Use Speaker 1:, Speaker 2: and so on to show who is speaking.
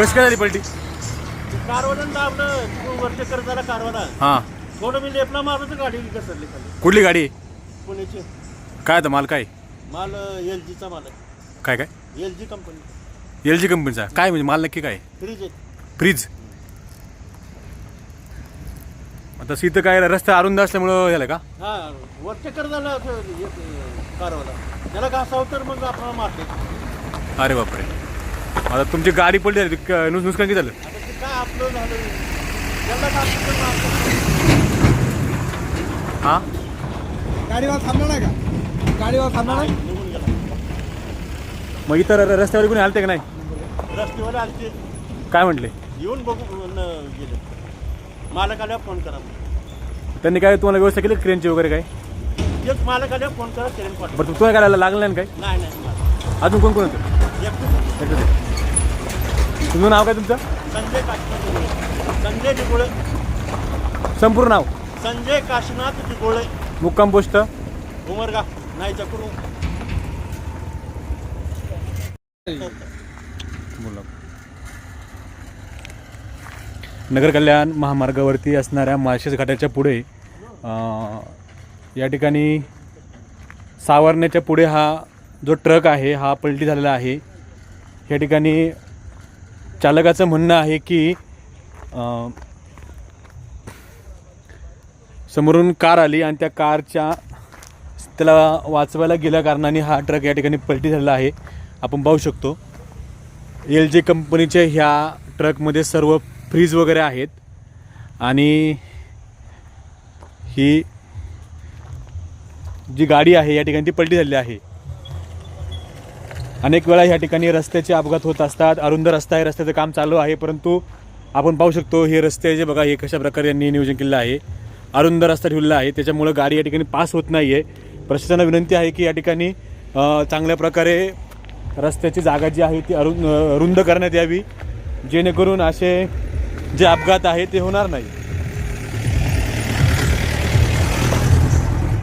Speaker 1: कशी काय झाली पलटी?
Speaker 2: कारवानं.
Speaker 1: हां.
Speaker 2: थोडं मी लेपला मारून तर गाडी घसरली खाली.
Speaker 1: कुठली गाडी?
Speaker 2: पुण्याची.
Speaker 1: काय आता माल काय?
Speaker 2: माल एल जीचा माल आहे.
Speaker 1: काय काय?
Speaker 2: L G company.
Speaker 1: L G कंपनीचा. काय म्हणजे माल नक्की काय?
Speaker 2: फ्रीज आहे.
Speaker 1: फ्रीज. आता सीतं काय रस्ता अरुंद असल्यामुळं झालं का?
Speaker 2: हा वरचे करताना कारवाला त्याला घासावं तर मग आपल्याला मारते
Speaker 1: अरे बापरे. आता तुमची गाडी पडली झाली. नुस नुकसान किती झालं. हां?
Speaker 3: गाडीवर थांबणार नाही का गाडीवर थांबणार नाही
Speaker 1: मग इतर रस्त्यावर कोणी आलते का नाही?
Speaker 2: रस्त्यावर आलते
Speaker 1: काय म्हटले?
Speaker 2: येऊन बघू न गेले मालक आल्यावर फोन करा.
Speaker 1: त्यांनी काय तुम्हाला व्यवस्था केली क्रेनची वगैरे काय?
Speaker 2: तेच मालक आल्यावर फोन करा ट्रेन पाठवा.
Speaker 1: बरं तुम्हाला काय लागलं नाही काय
Speaker 2: नाही नाही.
Speaker 1: अजून कोण कोण होतं? तुमचं नाव काय तुमचं?
Speaker 2: संजय काशीनाथ. संजय डिगोळे
Speaker 1: संपूर्ण नाव?
Speaker 2: संजय काशीनाथ डिगोळे
Speaker 1: मुक्काम पोस्ट?
Speaker 2: उमरगा. नाही चक्रू
Speaker 1: नगर कल्याण महामार्गावरती असणाऱ्या माळशेज घाटाच्या पुढे या ठिकाणी सावरण्याच्या पुढे हा जो ट्रक आहे हा पलटी झालेला आहे. या ठिकाणी चालकाचं म्हणणं आहे की समोरून कार आली आणि त्या कारच्या त्याला वाचवायला गेल्या कारणाने हा ट्रक या ठिकाणी पलटी झालेला आहे. आपण पाहू शकतो. एल जी कंपनीच्या ह्या ट्रकमध्ये सर्व फ्रीज वगैरे आहेत. आणि ही जी गाडी आहे या ठिकाणी ती पलटी झालेली आहे. अनेक वेळा ह्या ठिकाणी रस्त्याचे अपघात होत असतात. अरुंद रस्ता आहे रस्त्याचं काम चालू आहे परंतु आपण पाहू शकतो हे रस्ते जे बघा हे कशा प्रकारे यांनी नियोजन केलेलं आहे. अरुंद रस्ता ठेवलेला आहे. त्याच्यामुळं गाडी या ठिकाणी पास होत नाही आहे प्रशासनाला विनंती आहे की या ठिकाणी चांगल्या प्रकारे रस्त्याची जागा जी आहे ती अरुंद रुंद करण्यात यावी. जेणेकरून असे जे अपघात आहे ते होणार नाही.